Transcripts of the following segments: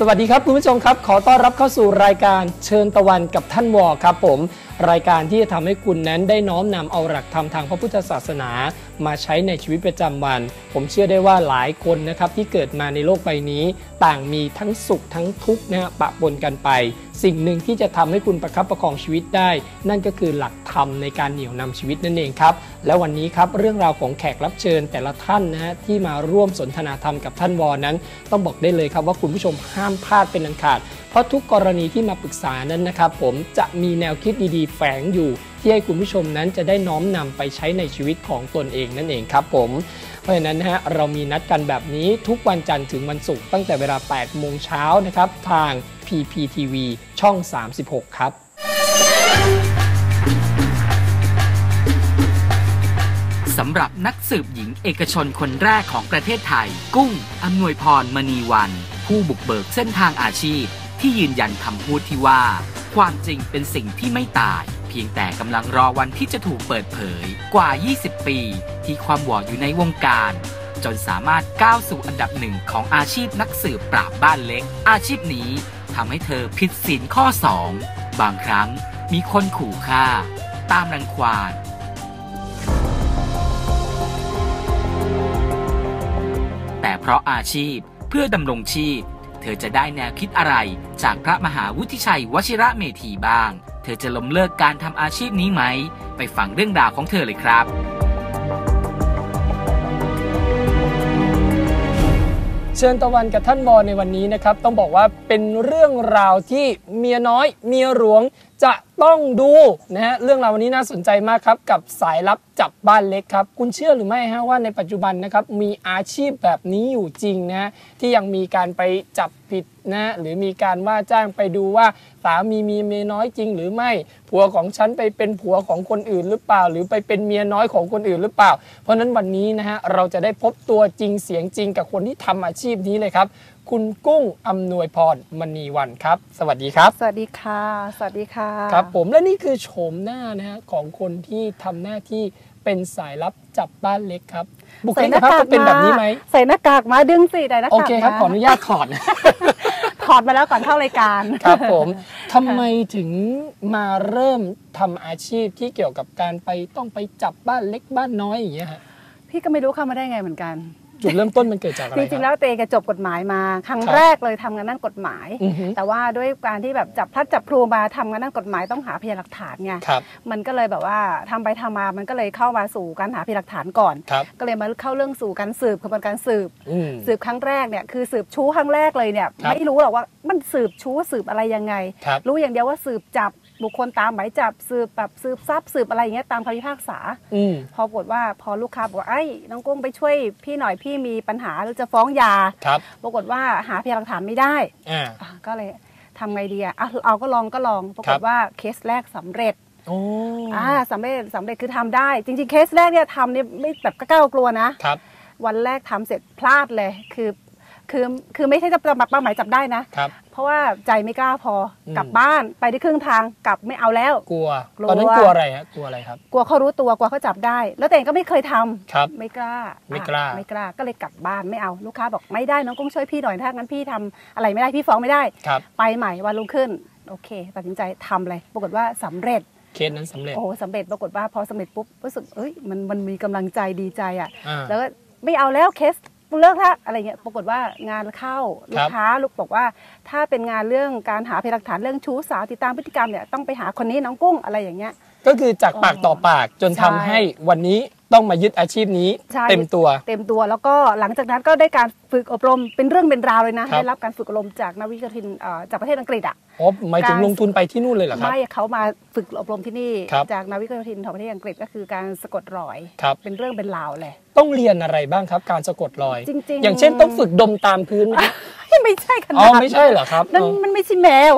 สวัสดีครับคุณผู้ชมครับ ขอต้อนรับเข้าสู่รายการเชิญตะวันกับท่านวอครับผม รายการที่จะทำให้คุณนั้นได้น้อมนำเอาหลักธรรมทางพระพุทธศาสนา มาใช้ในชีวิตประจำวัน ผมเชื่อได้ว่าหลายคนนะครับที่เกิดมาในโลกใบนี้ ต่างมีทั้งสุขทั้งทุกข์นะฮะปะปนกันไป สิ่งหนึ่งที่จะทำให้คุณประคับประคองชีวิตได้ นั่นก็คือหลักธรรมในการเหนี่ยวนำชีวิตนั่นเองครับ และวันนี้ครับเรื่องราวของแขกรับเชิญแต่ละท่านนะฮะที่มาร่วมสนทนาธรรมกับท่านวอนั้น ต้องบอกได้เลยครับว่าคุณผู้ชมห้ามพลาดเป็นอันขาด เพราะทุกกรณีที่มาปรึกษานั้นนะครับผมจะมีแนวคิดดีๆ แฝงอยู่ที่ให้คุณผู้ชมนั้นจะได้น้อมนำไปใช้ในชีวิตของตนเองนั่นเองครับผมเพราะฉะนั้นนะฮะเรามีนัดกันแบบนี้ทุกวันจันทร์ถึงวันศุกร์ตั้งแต่เวลา 8 โมงเช้านะครับทาง PPTV ช่อง 36 ครับสำหรับนักสืบหญิงเอกชนคนแรกของประเทศไทย กุ้งอำนวยพรมณีวัน ผู้บุกเบิกเส้นทางอาชีพ ที่ยืนยันคำพูดที่ว่า ความจริงเป็นสิ่งที่ไม่ตาย เพียงแต่กำลังรอวันที่จะถูกเปิดเผย กว่า 20 ปี ที่ความหวออยู่ในวงการ จนสามารถก้าวสู่อันดับหนึ่งของอาชีพนักสืบปราบบ้านเล็ก อาชีพนี้ ทำให้เธอผิดศีลข้อ 2 บางครั้งมีคนขู่ฆ่า ตามรังควานแต่เพราะอาชีพเพื่อดำรงชีพ เธอจะได้แนวคิดอะไรจากพระมหาวุฒิชัยวชิระเมธีบ้าง เธอจะล้มเลิกการทำอาชีพนี้ไหม ไปฟังเรื่องราวของเธอเลยครับ เชิญตะวันกับท่านบอในวันนี้นะครับ ต้องบอกว่าเป็นเรื่องราวที่เมียน้อย เมียหลวง จะต้องดูนะฮะเรื่องราววันนี้น่าสนใจมากครับ กับสายลับจับบ้านเล็กครับ คุณเชื่อหรือไม่ฮะว่าในปัจจุบันนะครับมีอาชีพแบบนี้อยู่จริงนะฮะที่ยังมีการไปจับผิดนะหรือมีการว่าจ้างไปดูว่าสามีมีเมียน้อยจริงหรือไม่ผัวของฉันไปเป็นผัวของคนอื่นหรือเปล่า หรือไปเป็นเมียน้อยของคนอื่นหรือเปล่า เพราะฉะนั้นวันนี้นะฮะเราจะได้พบตัวจริงเสียงจริงกับคนที่ทำอาชีพนี้เลยครับ คุณกุ้งอำนวยพรมณีวันครับ สวัสดีครับ สวัสดีค่ะ สวัสดีค่ะครับ ผมและนี่คือโฉมหน้านะฮะของคนที่ทำหน้าที่เป็นสายลับจับบ้านเล็กครับ บุคใส่ลิหกน้าภาพกากต้องเป็นแบบนี้ไหมใส่หน้ากากมาดึงสิได้หน้ากากโอเคครับมาขออนุญาตถอดถอดมาแล้วก่อนเข้ารายการครับผมทำไมถึงมาเริ่มทำอาชีพที่เกี่ยวกับการไปต้องไปจับบ้านเล็กบ้านน้อยอย่างเงี้ยฮะพี่ก็ไม่รู้เข้ามาได้ไงเหมือนกัน จุดเริ่มต้นมันเกิดจากอะไรจคริงๆบแล้วเตก็จบกฎหมายมาครั้งครับแรกเลยทำงานด้านกฎหมายอือฮึแต่ว่าด้วยการที่แบบจับพลัดจับพลูมาทำงานด้านกฎหมายต้องหาพยานหลักฐานไงครับมันก็เลยแบบว่าทำไปทำมามันก็เลยเข้ามาสู่การหาพยานหลักฐานก่อนครับก็เลยมาเข้าเรื่องสู่การสืบกระบวนการสืบอืมสืบครั้งแรกเนี่ยคือสืบชู้ครั้งแรกเลยเนี่ยครับไม่รู้หรอกว่ามันสืบชู้สืบอะไรยังไงครับรู้อย่างเดียวว่าสืบจับ บุคคลตามหมายจับสืบแบบสืบทรัพย์สืบอะไรอย่างเงี้ยตามคำพิพากษาอืมพอปรากฏว่าพอลูกค้าบอกว่าไอ้ยน้องกุ้งไปช่วยพี่หน่อยพี่มีปัญหาหรือจะฟ้องหยาครับปรากฏว่าหาพยานหลักฐานไม่ได้อ่าอะก็เลยทำไงดีอะอะเอาก็ลองก็ลองปราคกรัฏบว่าเคสแรกสำเร็จโอ้อ่าสำเร็จสำเร็จคือทำได้ จริงๆเคสแรกเนี่ยทำเนี่ยไม่แบบกล้ากลัวนะครับ วันแรกทำเสร็จพลาดเลยคือ คือคือไม่ใช่จะจะเป้าหมายจับได้นะ ครับ เพราะว่าใจไม่กล้าพออมกลับบ้านไปได้ครึ่งทางกลับไม่เอาแล้ว กลัวกลัว ตอนนั้นกลัวอะไรฮะกลัวอะไรครับ กลัวเขารู้ตัวกลัวเขาจับได้ แล้วแต่เองก็ไม่เคยทำครับ ไม่กล้าไม่กล้า อะไม่กล้าก็เลยกลับบ้านไม่เอาลูกค้าบอกไม่ได้น้องกุ้งช่วยพี่หน่อยถ้างั้นพี่ทำอะไรไม่ได้พี่ฟ้องไม่ได้ ครับ ไปใหม่วันรุ่งขึ้น โอเค ตัดสินใจทำเลยปรากฏว่าสำเร็จ เคสนั้นสำเร็จโอ้โหสำเร็จปรากฏว่าพอสำเร็จปุ๊บรู้สึกเอ้ยมันมันมีกำลังใจดีใจอะ อ่า แล้วก็ไม่เอาแล้วเคส เลิกละอะไรเงี้ยปรากฏว่างานเข้าลูกค้าลูกบอกว่า ถ้าเป็นงานเรื่องการหาพยานหลักฐานเรื่องชู้สาวติดตามพฤติกรรมเนี่ยต้องไปหาคนนี้น้องกุ้งอะไรอย่างเงี้ยก็คือจากปากต่อปากจนทำใช่ให้วันนี้ ต้องมายึดอาชีพนี้ใช่เต็มตัว เต็มตัวแล้วก็หลังจากนั้นก็ได้การฝึกอบรมเป็นเรื่องเป็นราวเลยนะครับได้รับการฝึกอบรมจากนักวิทยาทินเอ่อจากประเทศอังกฤษอะอ๋อหมายถึงการลงทุนไปที่นู่นเลยเหรอครับไม่เขามาฝึกอบรมที่นี่ครับจากนักวิทยาทินของประเทศอังกฤษก็คือการสะกดรอยครับเป็นเรื่องเป็นราวเลย ต้องเรียนอะไรบ้างครับ การสะกดรอยจริงๆอย่างเช่นต้องฝึกดมตามพื้นไหมไม่ใช่ขนาดอ๋อไม่ใช่เหรอครับนั่นอ๋อมันไม่ใช่แมว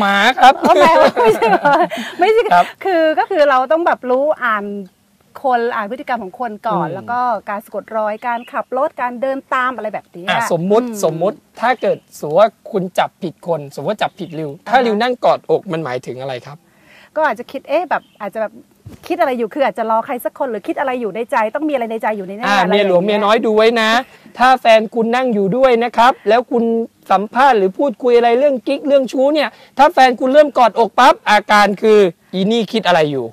หมาครับอ๋อแมวไม่ใช่เหรอไม่ใช่ครับคือก็คือเราต้องแบบรู้อ่าน คนอ่านพฤติกรรมของคนก่อนอืมแล้วก็การสะกดรอยการขับรถการเดินตามอะไรแบบนี้อะอะสมมุติอืสมมุติถ้าเกิดสมมติว่าคุณจับผิดคน สมมติว่าจับผิดริว ถ้าอ่าฮะริวนั่งกอดอกมันหมายถึงอะไรครับ ก็อาจจะคิดเอ๊ะแบบอาจจะแบบคิดอะไรอยู่คืออาจจะรอใครสักคนหรือคิดอะไรอยู่ในใจ ต้องมีอะไรในใจอยู่ในแน่อ่าอะไรเมียหลวงางเมียงี้น้อยดูไว้นะ ถ้าแฟนคุณนั่งอยู่ด้วยนะครับ แล้วคุณสัมภาษณ์หรือพูดคุยอะไรเรื่องกิ๊กเรื่องชู้เนี่ย ถ้าแฟนคุณเริ่มกอดอกปั๊บอาการคืออีนี่คิดอะไรอยู่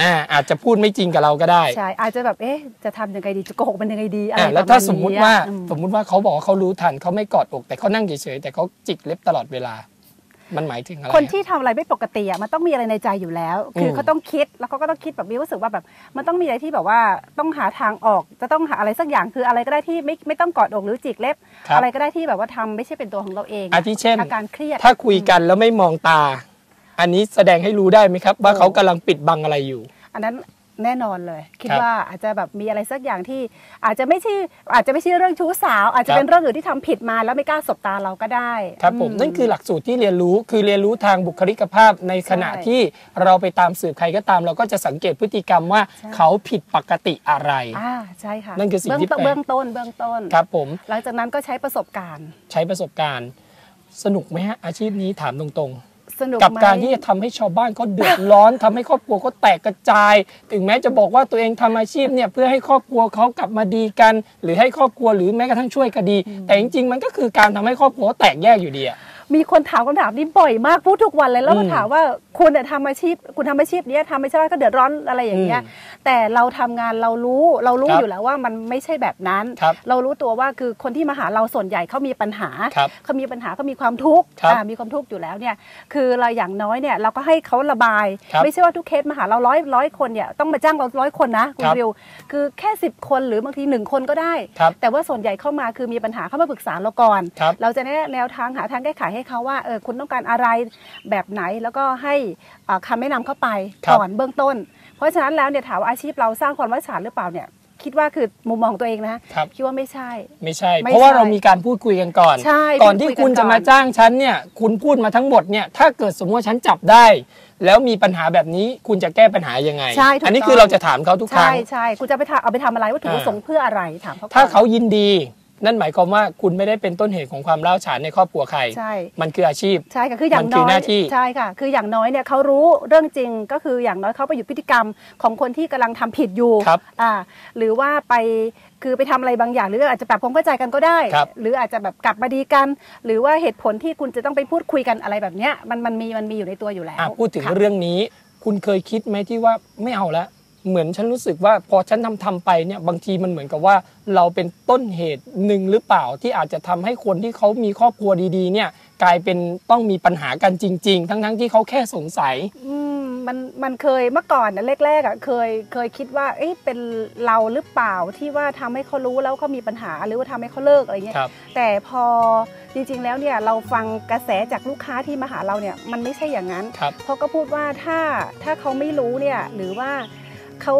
อ่าอาจจะพูดไม่จริงกับเราก็ได้ใช่อาจจะแบบเอ๊ะจะทำยังไงดีจะโกหกมันยังไงดีอะไรอ่าประแล้วณถ้าสมมุติว่าอืมสมมุติว่าเขาบอกว่าเขารู้ทันเขาไม่กอดอก แต่เขานั่งเฉยๆแต่เขาจิกเล็บตลอดเวลา มันหมายถึงอะไรคนที่ทำอะไรไม่ปกติอะมันต้องมีอะไรในใจอยู่แล้ว คือมเขาต้องคิดแล้วเขาก็ต้องคิดแบบมีรู้สึกว่าแบบ มันต้องมีอะไรที่แบบว่าต้องหาทางออกจะต้องหาอะไรสักอย่างคืออะไรก็ได้ที่ไม่ไม่ต้องกอดอกหรือจิกเล็บครับอะไรก็ได้ที่แบบว่าทำไม่ใช่เป็นตัวของเราเองอาทิเช่นอาการเครียดถ้าคุยกันแล้วไม่มองตา อันนี้แสดงให้รู้ได้ไหมครับ ว่าเขากำลังปิดบังอะไรอยู่ อันนั้นแน่นอนเลย คิดครับว่าอาจจะแบบมีอะไรสักอย่างที่ อาจจะไม่ใช่อาจจะไม่ใช่เรื่องชู้สาว อาจจะครับเป็นเรื่องอื่นที่ทำผิดมาแล้วไม่กล้าสบตาเราก็ได้ครับผมอืนั่นคือหลักสูตรที่เรียนรู้คือเรียนรู้ทางบุคลิกภาพในขณะใช่ที่เราไปตามสืบใครก็ตาม เราก็จะสังเกตพฤติกรรมว่าใช่เขาผิดปกติอะไรอ่าใช่ค่ะนั่นคือสิ่งที่เบื้องต้นแปลกเบื้องต้นเบื้องต้นครับผม หลังจากนั้นก็ใช้ประสบการณ์ ใช้ประสบการณ์ สนุกไหมฮะอาชีพนี้ถามตรง สนุกกับการที่จะทำให้ชาวบ้านเขาเดือดร้อนทำให้ครอบครัวเขาแตกกระจาย ถึงแม้จะบอกว่าตัวเองทำอาชีพเนี่ยเพื่อให้ครอบครัวเขากลับมาดีกัน หรือให้ครอบครัวหรือแม้กระทั่งช่วยคดี แต่จริงๆมันก็คือการทำให้ครอบครัวแตกแยกอยู่ดีอะ มีคนถามคำถามนี้บ่อยมากพูดทุกวันเลยแล้วก็อืมถามว่าคุณเนี่ยทำอาชีพ คุณทำอาชีพเนี้ยทำให้ชาวบ้านก็เดือดร้อนอะไรอย่างเงี้ยอืมแต่เราทำงานเรารู้เรารู้ครับอยู่แล้วว่ามันไม่ใช่แบบนั้นครับเรารู้ตัวว่าคือคนที่มาหาเราส่วนใหญ่เขามีปัญหาครับเขามีปัญหาเขามีความทุกข์ครับอ่ามีความทุกข์อยู่แล้วเนี่ยคือเราอย่างน้อยเนี่ยเราก็ให้เขาระบายครับไม่ใช่ว่าทุกเคสมาหาเราร้อยร้อยคนเนี่ยต้องมาจ้างเราร้อยคนนะคุณครับวิวคือแค่ 10 คนหรือบางทีหนึ่งคนก็ได้ครับแต่ว่าส่วนใหญ่เข้ามาคือมีปัญหาเข้ามาปรึกษาเราก่อนครับเราจะแนะแนวทางหาทางแก้ไขให้เขาว่าเออคุณต้องการอะไรแบบไหนแล้วก็ให้อ่าคำแนะนำเข้าไปครับก่อนเบื้องต้น เพราะฉะนั้นแล้วเนี่ยถามว่าอาชีพเราสร้างความรักษาหรือเปล่าเนี่ยคิดว่าคือมุมมองของตัวเองนะครับคิดว่าไม่ใช่ ไม่ใช่ไม่เพราะว่าใช่เรามีการพูดคุยกันก่อนใช่ก่อนที่พูดคุยกันคุณจะมาก่อนจ้างฉันเนี่ย คุณพูดมาทั้งหมดเนี่ย ถ้าเกิดสมมติว่าฉันจับได้ แล้วมีปัญหาแบบนี้คุณจะแก้ปัญหายังไง ใช่ถูกอันนี้ต้องคือเราจะถามเขาทุกครั้ใช่งใช่คุณจะไปทำเอาไปทำอะไรวัตถุประสงค์เพื่ออะไรถามเขาก่อนถ้าเขายินดี นั่นหมายความว่าคุณไม่ได้เป็นต้นเหตุของความร้าวฉานในครอบครัวใครใช่ มันคืออาชีพ ใช่ค่ะคืออย่างมันคืน้ออยหน้าที่ใช่ค่ะ คืออย่างน้อยเนี่ยเขารู้เรื่องจริงก็คืออย่างน้อยเขาไปอยู่พฤติกรรมของคนที่กำลังทำผิดอยู่ครับอ่าหรือว่าไปคือไปทำอะไรบางอย่างหรืออาจจะปรับความเข้าใจกันก็ได้ครับหรืออาจจะแบบกลับมาดีกัน หรือว่าเหตุผลที่คุณจะต้องไปพูดคุยกันอะไรแบบเนี้ยมันมันมีมันมีอยู่ในตัวอยู่แล้วอะพูดถึงค่ะเรื่องนี้ คุณเคยคิดไหมที่ว่าไม่เอาละ เหมือนฉันรู้สึกว่าพอฉันทำทำไปเนี่ยบางทีมันเหมือนกับว่าเราเป็นต้นเหตุหนึ่งหรือเปล่าที่อาจจะทำให้คนที่เขามีครอบครัวดีๆ เนี่ยกลายเป็นต้องมีปัญหากันจริง ๆ ทั้งๆที่เขาแค่สงสัย อืมมันมันเคยเมื่อก่อนนะแรกๆอะเคยเคยคิดว่าเอ๊ะเป็นเราหรือเปล่าที่ว่าทำให้เขารู้แล้วเขามีปัญหาหรือว่าทำให้เขาเลิกอะไรเงี้ยครับแต่พอจริงๆแล้วเนี่ยเราฟังกระแสจากลูกค้าที่มาหาเราเนี่ยมันไม่ใช่อย่างนั้นครับเขาก็พูดว่าถ้าถ้าเขาไม่รู้เนี่ยหรือว่า เขา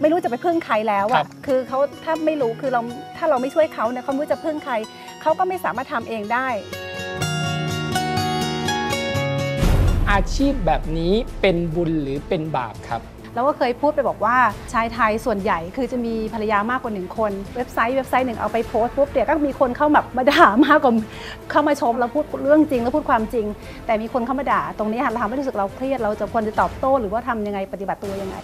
ไม่รู้จะไปพึ่งใครแล้วครัอะบ คือเขาถ้าไม่รู้คือเราถ้าเราไม่ช่วยเขาเนี่ยเขาไม่รู้จะพึ่งใครเขาก็ไม่สามารถทำเองได้ อาชีพแบบนี้เป็นบุญหรือเป็นบาปครับเราก็เคยพูดไปบอกว่าชายไทยส่วนใหญ่คือจะมีภรรยามากกว่าหนึ่งคน เว็บไซต์เว็บไซต์หนึ่งเอาไปโพสต์ปุ๊บเดี๋ยวก็มีคนเข้ามามาด่ามากกว่าเข้ามาชมเราพูดเรื่องจริงแล้วพูดความจริง แต่มีคนเข้ามาด่า ตรงนี้ค่ะเราทำให้รู้สึกเราเครียดเราจะควรจะตอบโต้ หรือว่าทำยังไงปฏิบัติตัวยังไง